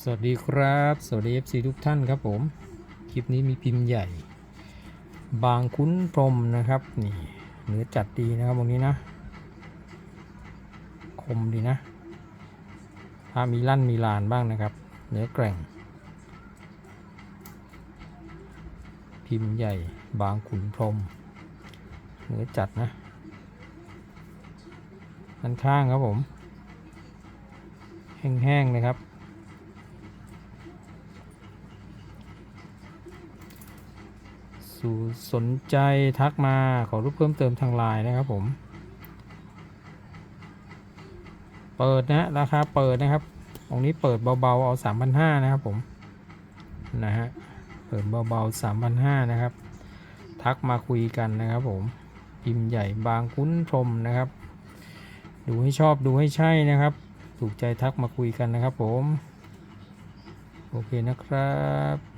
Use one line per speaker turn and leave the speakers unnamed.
สวัสดีครับ สวัสดี FC ทุกท่านครับผม คลิปนี้มีพิมพ์ใหญ่ บางคุ้นพรมนะครับ นี่เนื้อจัดดีนะครับตรงนี้นะ คมดีนะ ถ้ามีลั่นมีลานบ้างนะครับ เนื้อแกร่ง พิมพ์ใหญ่ บางขุนพรม เนื้อจัดนะด้านข้างครับผม แห้งๆนะครับ สู่สนใจทักมาขอรูปเพิ่มเติมทางไลน์นะครับผม เปิดนะราคาเปิดนะครับตรงนี้เปิดเบาๆเอา3,500นะครับผมนะฮะเปิดเบาๆ3,500นะครับ ทักมาคุยกันนะครับผมพิมพ์ใหญ่บางคุ้นพรมนะครับ ดูให้ชอบดูให้ใช่นะครับ ถูกใจทักมาคุยกันนะครับผม โอเคนะครับ